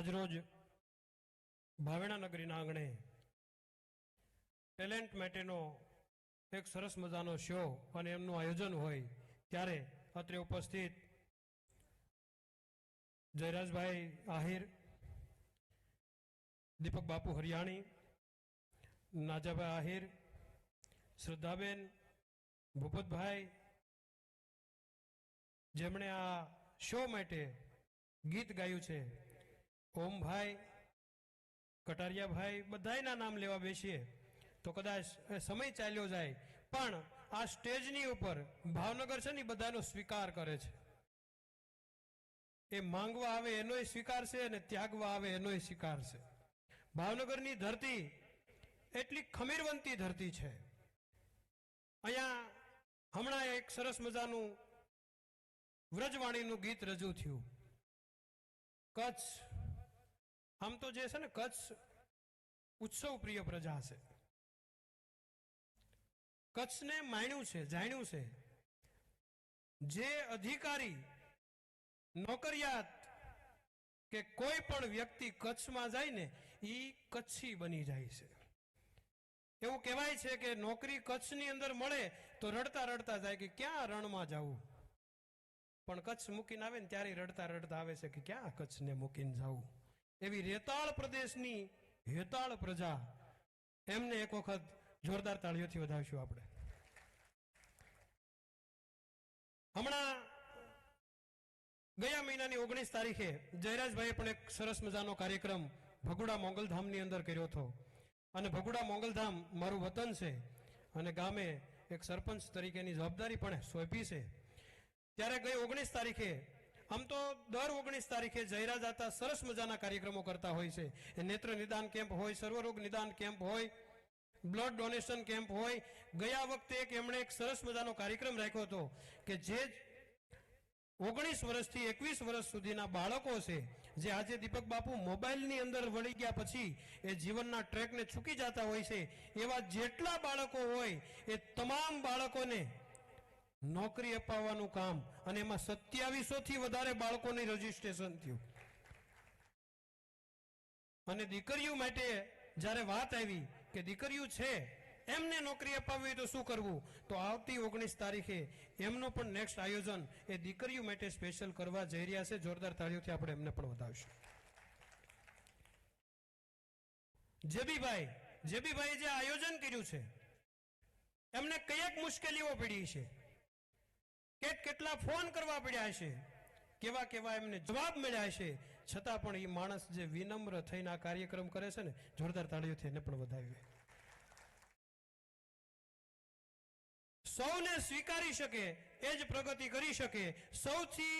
આજરોજ ભાવેણા નગરીના આંગણે ટેલેન્ટ માટેનો એક સરસ મજાનો શો અને એમનું આયોજન હોય ત્યારે અત્રે ઉપસ્થિત જયરાજભાઈ આહિર, દીપક બાપુ હરિયાણી, નાજાભાઈ આહિર, શ્રદ્ધાબેન ભૂપતભાઈ, જેમણે આ શો માટે ગીત ગાયું છે. ઓમભાઈ કટારિયાભાઈ બધાયના નામ લેવા બેસીએ. તો કદાચ સમય ચાલ્યો જાય, પણ આ સ્ટેજની ઉપર ભાવનગર છે ને બધાનો સ્વીકાર કરે છે. એ માંગવા આવે એનોય સ્વીકાર છે અને ત્યાગવા આવે એનોય સ્વીકાર છે. ભાવનગરની ધરતી એટલી ખમીરવંતી ધરતી છે. અહીંયા હમણાં એક સરસ મજાનું વ્રજવાણીનું ગીત રજૂ થયું. કચ્છ આમ તો જે છે ને કચ્છ ઉત્સવ પ્રિય પ્રજા છે કચ્છને માણ્યું છે જાણ્યું છે જે અધિકારી નોકરિયાત કે કોઈ પણ વ્યક્તિ કચ્છમાં જાય ને એ કચ્છી બની જાય છે એવું કહેવાય છે કે નોકરી કચ્છની અંદર મળે તો રડતા રડતા જાય કે ક્યાં રણમાં જવું પણ કચ્છ મૂકીને આવે ને ત્યારે રડતા રડતા આવે છે કે ક્યાં કચ્છને મૂકીને જવું એવી રેતાળ પ્રદેશની હેતાળ પ્રજા. એમને એક વખત જોરદાર તાળીઓથી વધાવીશું આપણે. હમણાં ગયા મહિનાની ઓગણીસ તારીખે જયરાજભાઈએ પણ એક સરસ મજાનો કાર્યક્રમ ભગુડા મોગલધામની અંદર કર્યો હતો. અને ભગુડા મોગલધામ મારું વતન છે અને ગામે એક સરપંચ તરીકેની જવાબદારી પણ સોંપી છે. ત્યારે ગઈ ઓગણીસ તારીખે આમ તો દર ઓગણીસ તારીખે જયરા જાતા સરસ મજાના કાર્યક્રમો કરતા હોય છે. નેત્ર નિદાન કેમ્પ હોય, સર્વરોગ નિદાન કેમ્પ હોય, બ્લડ ડોનેશન કેમ્પ હોય. ગયા વખતે એક એમણે એક સરસ મજાનો કાર્યક્રમ રાખ્યો હતો કે જે ઓગણીસ વર્ષથી એકવીસ વર્ષ સુધીના બાળકો છે, જે આજે દીપક બાપુ મોબાઈલની અંદર વળી ગયા પછી એ જીવનના ટ્રેકને ચૂકી જતા હોય છે. એવા જેટલા બાળકો હોય, એ તમામ બાળકોને નોકરી અપાવવાનું કામ અને એમાં સત્યાવીસો થી વધારે બાળકોની રજીસ્ટ્રેશન થયું. અને દીકરીઓ માટે જ્યારે વાત આવી કે દીકરીઓ છે, એમને નોકરી અપાવવી તો શું કરવું? તો આવતી ઓગણીસ તારીખે એમનો પણ નેક્સ્ટ આયોજન એ દીકરીઓ માટે સ્પેશિયલ કરવા જઈ રહ્યા છે. જોરદાર તાળીઓથી આપણે એમને પણ વધાવીશું. જેબીભાઈ જેબીભાઈ જે આયોજન કર્યું છે, એમને કયાક મુશ્કેલીઓ પડી છે? કે કેટલા ફોન કરવા પડ્યા છે કેવા કેવા એમને જવાબ મળ્યા છે છતાં પણ એ માણસ જે વિનમ્ર થઈને આ કાર્યક્રમ કરે છે ને, જોરદાર તાળીઓથી એને પણ વધાવી સૌને સ્વીકારી શકે, એ જ પ્રગતિ કરી શકે. સૌથી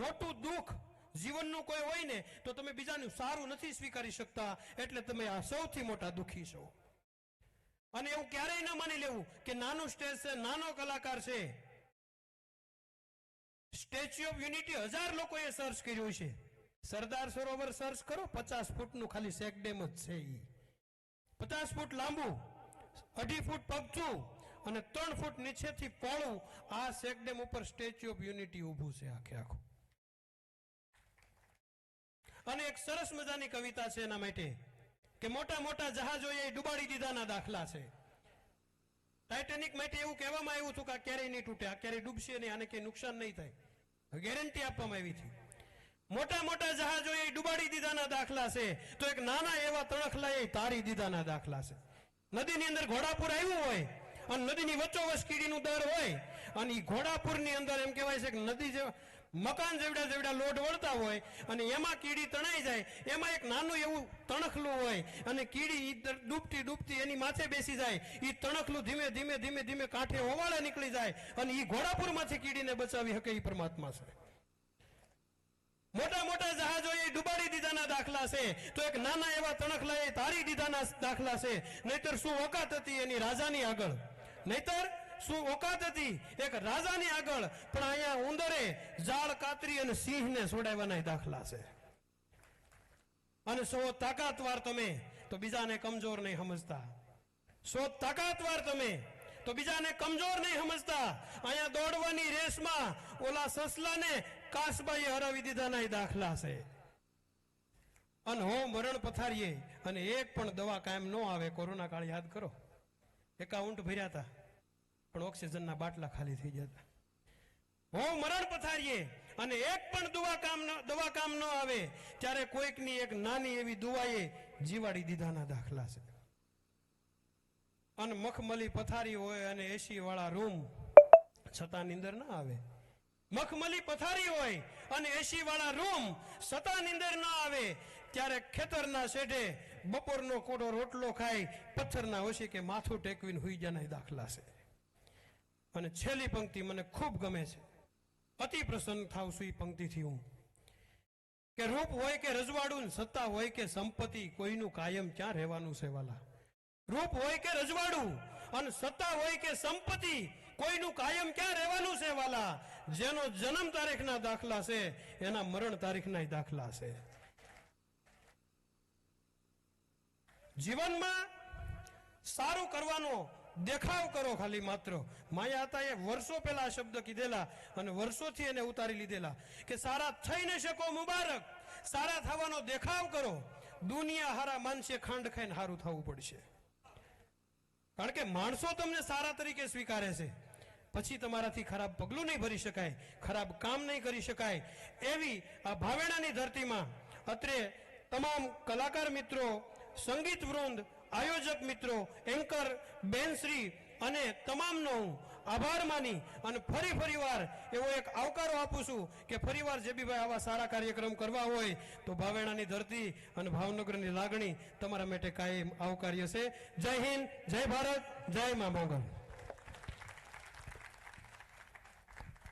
મોટું દુઃખ જીવનનું કોઈ હોય ને, તો તમે બીજાનું સારું નથી સ્વીકારી શકતા, એટલે તમે આ સૌથી મોટા દુઃખી છો. અને એવું ક્યારેય ન માની લેવું કે નાનું સ્ટેજ છે, નાનો કલાકાર છે. સ્ટેચ્યુ ઓફ યુનિટી હજાર લોકોએ સર્ચ કર્યું છે. સરદાર સરોવર સર્ચ કરો, પચાસ ફૂટનું ખાલી સેકડેમ જ છે એ પચાસ ફૂટ લાંબુ, અઢી ફૂટ પગચું અને ત્રણ ફૂટ નીચેથી પહોળું આ સેકડેમ ઉપર સ્ટેચ્યુ ઓફ યુનિટી ઊભું છે આખે આખું. અને એક સરસ મજાની કવિતા છે એના માટે કે મોટા મોટા જહાજોએ ડુબાડી દીધાના દાખલા છે. ટાઇટેનિક માટે એવું કહેવામાં આવ્યું હતું કે આ ક્યારેય નહીં તૂટે, આ ક્યારેય ડૂબશે નહીં, આને કંઈ નુકસાન નહીં થાય. ગેરંટી આપવામાં આવી છે. મોટા મોટા જહાજોએ ડુબાડી દીધાના દાખલા છે. તો એક નાના એવા તણખલાએ તારી દીધાના દાખલા છે. નદીની અંદર ઘોડાપુર આવ્યું હોય, અને નદીની વચ્ચોવચ કીડીનું દર હોય, અને એ ઘોડાપુરની અંદર એમ કહેવાય છે કે નદી જેવા મકાન જેવડા જેવડા લોટ વળતા હોય અને એમાં કીડી તણાઈ જાય, એમાં એક નાનું એવું તણખલું હોય અને કીડી ડૂબતી ડૂબતી એની માથે બેસી જાય એ તણખલું ધીમે ધીમે ધીમે ધીમે કાંઠે હોવાળા નીકળી જાય અને એ ઘોડાપુરમાંથી કીડીને બચાવી શકે એ પરમાત્મા છે. મોટા મોટા જહાજોએ ડુબાડી દીધાના દાખલા છે. તો એક નાના એવા તણખલા એ તારી દીધાના દાખલા છે. નહીતર શું ઓકાત હતી એની રાજાની આગળ? નહીતર શું ઓકાત હતી? એક રાજાની આગળ, પણ અહીંયા ઉંદરે ઝાડ કાતરી અને સિંહને છોડાવવાના દાખલા છે. અને સો તાકાતવાર તમે, તો બીજાને કમજોર નહીં સમજતા. સો તાકાતવાર તમે, તો બીજાને કમજોર નહીં સમજતા. અહીંયા દોડવાની રેસમાં ઓલા સસલાને કાસબાઈએ હરાવી દીધાના ય દાખલા છે. અને હો મરણ પથારીએ અને એક પણ દવા કાયમ ન આવે, કોરોના કાળ યાદ કરો. એકાઉન્ટ ભર્યા હતા. પણ ઓક્સિજનના બાટલા ખાલી થઈ જતા. હો મરણ પથારીએ અને એક પણ દુવા કામ દવા કામ ન આવે, ત્યારે કોઈકની એક નાની એવી દુવાએ જીવાડી દીધાના દાખલા છે. અને મખમલી પથારી હોય અને એસી વાળા રૂમ છતાં નીંદર ના આવે. મખમલી પથારી હોય અને એસી વાળા રૂમ છતાં નીંદર ના આવે, ત્યારે ખેતરના શેઢે બપોરનો કોડો રોટલો ખાઈ પથ્થરના ઓછી કે માથું ટેકવીને હુઈ જના દાખલા છે. અને છેલ્લી પંક્તિ મને ખૂબ ગમે છે. અતિ પ્રસન્ન થાવ છું એ પંક્તિથી હું. કે રૂપ હોય કે રજવાડું સત્તા હોય કે સંપત્તિ, કોઈનું કાયમ ક્યાં રહેવાનું છે વાલા? રૂપ હોય કે રજવાડું અને સત્તા હોય કે સંપત્તિ, કોઈનું કાયમ ક્યાં રહેવાનું છે વાલા? જેનો જન્મ તારીખના દાખલા છે, એના મરણ તારીખના દાખલા છે. જીવનમાં સારું કરવાનો દેખાવ કરો ખાલી માત્ર. માયા હતા એ વર્ષો પહેલા આ શબ્દ કીધેલા અને વર્ષોથી એને ઉતારી લીધેલા કે સારા થઈ ન શકો મુબારક. સારા થવાનો દેખાવ કરો. દુનિયા હારા માનશે, ખાંડ ખાઈને સારું થવું પડશે. કારણ કે માણસો તમને સારા તરીકે સ્વીકારે છે. પછી તમારાથી ખરાબ પગલું નહીં ભરી શકાય, ખરાબ કામ નહીં કરી શકાય. એવી આ ભાવેણાની ધરતીમાં અત્રે તમામ કલાકાર મિત્રો, સંગીત વૃંદ આયોજક મિત્રો, એન્કર, બેનશ્રી અને તમામનો હું આભાર માની અને ફરી ફરીવાર એવો એક આવકારો આપું છું કે ફરીવાર જે બી ભાઈ આવા સારા કાર્યક્રમ કરવા હોય તો ભાવેણાની ધરતી અને ભાવનગરની લાગણી તમારા માટે કાયમ આવકાર્ય છે. જય હિન્દ, જય ભારત, જય મા મોગલ.